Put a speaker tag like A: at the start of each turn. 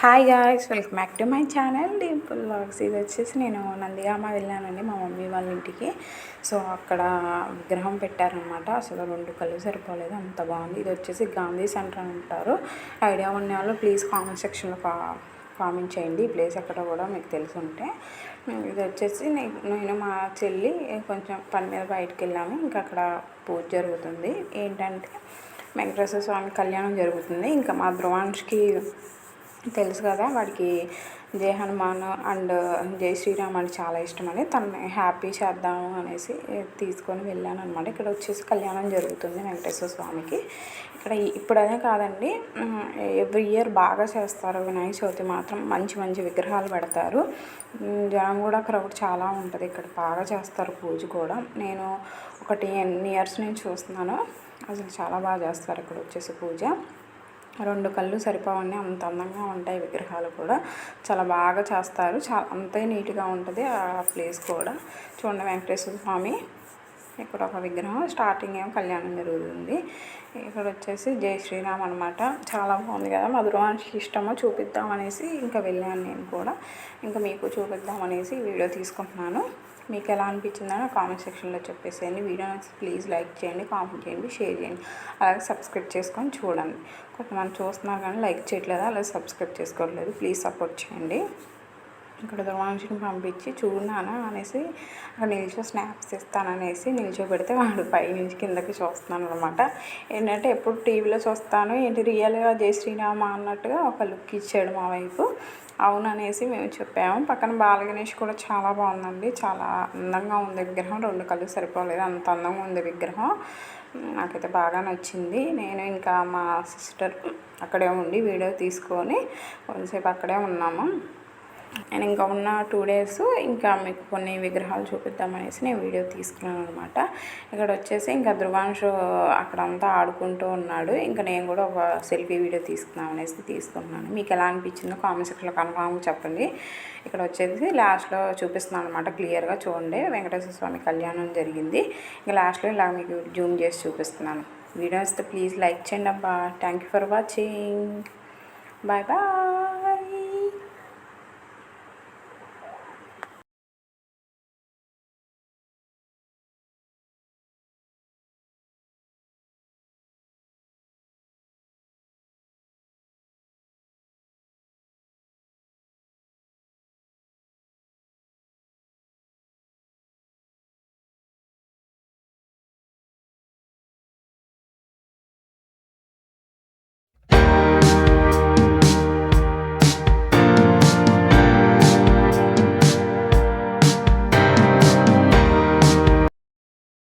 A: Hi guys welcome back to my channel Dimple blogs ఇది వచ్చేసి నేను నందిగామ వెళ్ళానండి మా మమ్మీ వాళ్ళ ఇంటికి. సో అక్కడ విగ్రహం పెట్టారనమాట అసలు రెండు కళ్ళు సరిపోలేదు అంత బాగుంది. ఇది వచ్చేసి గాంధీ సెంటర్ అని అంటారు. ఐడియా ఉన్న వాళ్ళు ప్లీజ్ కామెంట్ సెక్షన్లో కా కామెంట్ చేయండి. ఈ ప్లేస్ ఎక్కడ కూడా మీకు తెలుసుంటే. ఇది వచ్చేసి నేను మా చెల్లి కొంచెం పని మీద బయటకు వెళ్ళాము. ఇంకా అక్కడ పూజ జరుగుతుంది. ఏంటంటే వెంకటేశ్వర స్వామి కళ్యాణం జరుగుతుంది. ఇంకా మా ధ్రువాంష్కి తెలుసు కదా వాడికి జై హనుమాన్ అండ్ జై శ్రీరామ్ అంటే చాలా ఇష్టం అని తనని హ్యాపీ చేద్దాము అనేసి తీసుకొని వెళ్ళాను అనమాట ఇక్కడ వచ్చేసి కళ్యాణం జరుగుతుంది వెంకటేశ్వర స్వామికి. ఇక్కడ ఇప్పుడనే కాదండి ఎవ్రీ ఇయర్ బాగా చేస్తారు. వినాయక చవితి మాత్రం మంచి మంచి విగ్రహాలు పెడతారు. జనం కూడా క్రౌడ్ చాలా ఉంటుంది. ఇక్కడ బాగా చేస్తారు పూజ కూడా. నేను ఒకటి ఎన్ని ఇయర్స్ నుంచి చూస్తున్నాను అసలు చాలా బాగా చేస్తారు. ఇక్కడ వచ్చేసి పూజ. రెండు కళ్ళు సరిపోవండి అంత అందంగా ఉంటాయి విగ్రహాలు కూడా. చాలా బాగా చేస్తారు. చాలా అంతే నీట్గా ఉంటుంది ఆ ప్లేస్ కూడా. చూడండి వెంకటేశ్వర స్వామి. ఇక్కడ ఒక విగ్రహం. స్టార్టింగ్ ఏమో కళ్యాణం జరుగుతుంది. ఇక్కడ వచ్చేసి జై శ్రీరామ్ అనమాట చాలా బాగుంది కదా. మధురవానికి ఇష్టమో చూపిద్దాం అనేసి ఇంకా వెళ్ళాను నేను కూడా. ఇంకా మీకు చూపిద్దామనేసి వీడియో తీసుకుంటున్నాను. మీకు ఎలా అనిపించిందని కామెంట్ సెక్షన్లో చెప్పేసేయండి. వీడియో నచ్చితే ప్లీజ్ లైక్ చేయండి కామెంట్ చేయండి షేర్ చేయండి. అలాగే సబ్స్క్రైబ్ చేసుకొని చూడండి. కొంతమంది చూస్తున్నారు కానీ లైక్ చేయట్లేదు? అలాగే సబ్స్క్రైబ్ చేసుకోవట్లేదు. ప్లీజ్ సపోర్ట్ చేయండి. ఇక్కడ దుర్వాంశిని పంపించి చూడనానా అనేసి అక్కడ నిల్చో స్నాప్స్ ఇస్తాననేసి నిల్చోబెడితే వాడు పై నుంచి కిందకి చూస్తున్నాను అనమాట ఏంటంటే ఎప్పుడు టీవీలో చూస్తాను ఏంటి రియల్గా జై శ్రీరామ అన్నట్టుగా ఒక లుక్ ఇచ్చాడు మా వైపు. అవుననేసి మేము చెప్పాము. పక్కన బాలగణేష్ కూడా చాలా బాగుందండి. చాలా అందంగా ఉంది విగ్రహం. రెండు కళ్ళు సరిపోలేదు. అంత అందంగా ఉంది విగ్రహం. నాకైతే బాగా నచ్చింది. నేను ఇంకా మా సిస్టర్ అక్కడే ఉండి వీడియో తీసుకొని కొంతసేపు అక్కడే ఉన్నాము. నేను ఇంకా ఉన్న టూ డేస్ ఇంకా మీకు కొన్ని విగ్రహాలు చూపిద్దామనేసి నేను వీడియో తీసుకున్నాను అనమాట ఇక్కడ వచ్చేసి ఇంకా ధ్రువాంశు అక్కడంతా ఆడుకుంటూ ఉన్నాడు. ఇంకా నేను కూడా ఒక సెల్ఫీ వీడియో తీసుకున్నాం అనేసి తీసుకున్నాను మీకు ఎలా అనిపించిందో కామెంట్ సెక్షన్లో కన్ఫామ్ చెప్పండి. ఇక్కడ వచ్చేసి లాస్ట్లో చూపిస్తున్నాను అనమాట క్లియర్గా చూడండి. వెంకటేశ్వర స్వామి కళ్యాణం జరిగింది. ఇంకా లాస్ట్లో ఇలా మీకు జూమ్ చేసి చూపిస్తున్నాను. వీడియో వస్తే ప్లీజ్ లైక్ చేయండి అబ్బా. Thank you for watching bye bye